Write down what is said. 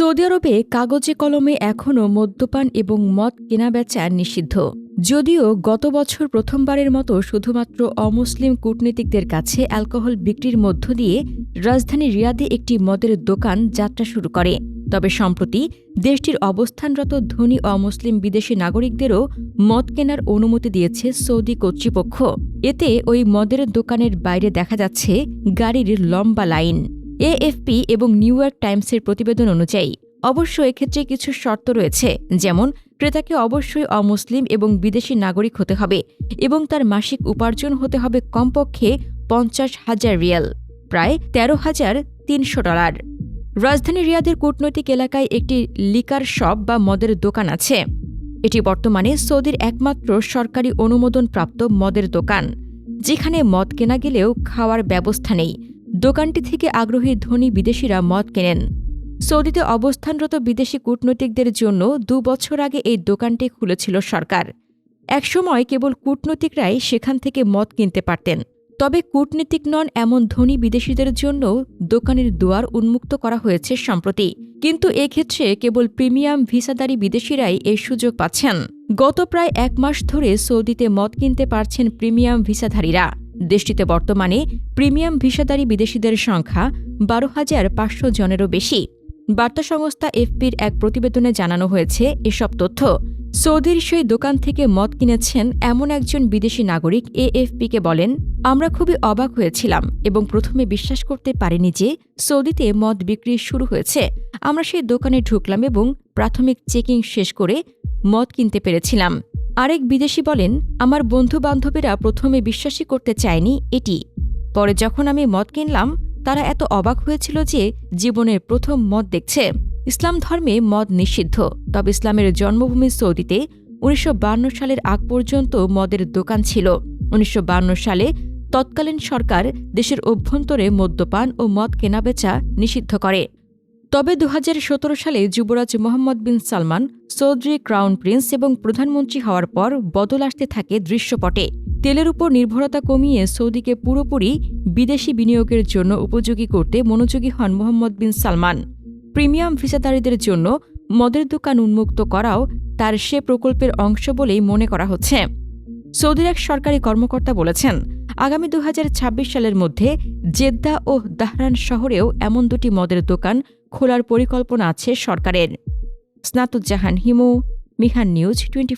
Saudi আরবে কাগজে কলমে এখনও মদ্যপান এবং মদ কেনাবেচা নিষিদ্ধ। যদিও গত বছর প্রথমবারের মতো শুধুমাত্র অমুসলিম কূটনীতিকদের কাছে অ্যালকোহল বিক্রির মধ্য দিয়ে রাজধানী রিয়াদে একটি মদের দোকান যাত্রা শুরু করে। তবে সম্প্রতি দেশটির অবস্থানরত ধনী অমুসলিম বিদেশি নাগরিকদেরও মদ কেনার অনুমতি দিয়েছে সৌদি কর্তৃপক্ষ। এতে ওই মদের দোকানের বাইরে দেখা যাচ্ছে গাড়ির লম্বা লাইন। এএফপি এবং নিউ ইয়র্ক টাইমসের প্রতিবেদন অনুযায়ী, অবশ্য এক্ষেত্রে কিছু শর্ত রয়েছে, যেমন ক্রেতাকে অবশ্যই অমুসলিম এবং বিদেশি নাগরিক হতে হবে এবং তার মাসিক উপার্জন হতে হবে কমপক্ষে পঞ্চাশ হাজার রিয়াল, প্রায় তেরো হাজার তিনশো ডলার। রাজধানী রিয়াদের কূটনৈতিক এলাকায় একটি লিকার শপ বা মদের দোকান আছে। এটি বর্তমানে সৌদির একমাত্র সরকারি অনুমোদনপ্রাপ্ত মদের দোকান, যেখানে মদ কেনা গেলেও খাওয়ার ব্যবস্থা নেই দোকানটি থেকে আগ্রহী ধনী বিদেশিরা মদ কেনেন। সৌদিতে অবস্থানরত বিদেশি কূটনৈতিকদের জন্য দু বছর আগে এই দোকানটি খুলেছিল সরকার। একসময় কেবল কূটনৈতিকরাই সেখান থেকে মদ কিনতে পারতেন। তবে কূটনীতিক নন এমন ধনী বিদেশিদের জন্য দোকানের দুয়ার উন্মুক্ত করা হয়েছে সম্প্রতি। কিন্তু এক্ষেত্রে কেবল প্রিমিয়াম ভিসাদারী বিদেশিরাই এই সুযোগ পাচ্ছেন। গত প্রায় এক মাস ধরে সৌদিতে মদ কিনতে পারছেন প্রিমিয়াম ভিসাধারীরা। দেশটিতে বর্তমানে প্রিমিয়াম ভিসাদারী বিদেশিদের সংখ্যা বারো হাজার পাঁচশো জনেরও বেশি। বার্তা সংস্থা এফপির এক প্রতিবেদনে জানানো হয়েছে এসব তথ্য। সৌদির সেই দোকান থেকে মদ কিনেছেন এমন একজন বিদেশি নাগরিক এএফপিকে বলেন, আমরা খুবই অবাক হয়েছিলাম এবং প্রথমে বিশ্বাস করতে পারিনি যে সৌদিতে মদ বিক্রি শুরু হয়েছে। আমরা সেই দোকানে ঢুকলাম এবং প্রাথমিক চেকিং শেষ করে মদ কিনতে পেরেছিলাম। আরেক বিদেশি বলেন, আমার বন্ধু বান্ধবীরা প্রথমে বিশ্বাসই করতে চায়নি এটি। পরে যখন আমি মদ কিনলাম, তারা এত অবাক হয়েছিল যে জীবনের প্রথম মদ দেখছে। ইসলাম ধর্মে মদ নিষিদ্ধ। তবে ইসলামের জন্মভূমি সৌদিতে উনিশশো সালের আগ পর্যন্ত মদের দোকান ছিল। উনিশশো সালে তৎকালীন সরকার দেশের অভ্যন্তরে মদ্যপান ও মদ কেনাবেচা নিষিদ্ধ করে। তবে দু হাজার সতেরো সালে যুবরাজ Mohammed bin Salman Saudi crown prince এবং প্রধানমন্ত্রী হওয়ার পর বদল আসতে থাকে দৃশ্যপটে। তেলের উপর নির্ভরতা কমিয়ে সৌদিকে পুরোপুরি বিদেশি বিনিয়োগের জন্য উপযোগী করতে মনোযোগী হন মোহাম্মদ বিন সালমান। প্রিমিয়াম ভিসাদারীদের জন্য মদের দোকান উন্মুক্ত করাও তার সে প্রকল্পের অংশ বলেই মনে করা হচ্ছে। সৌদির এক সরকারি কর্মকর্তা বলেছেন, আগামী দু হাজার ছাব্বিশ সালের মধ্যে জেদ্দা ও দাহরান শহরেও এমন দুটি মদের দোকান খোলার পরিকল্পনা আছে সরকারের। স্নাতুজ্জাহান হিমু মিহান নিউজ টোয়েন্টি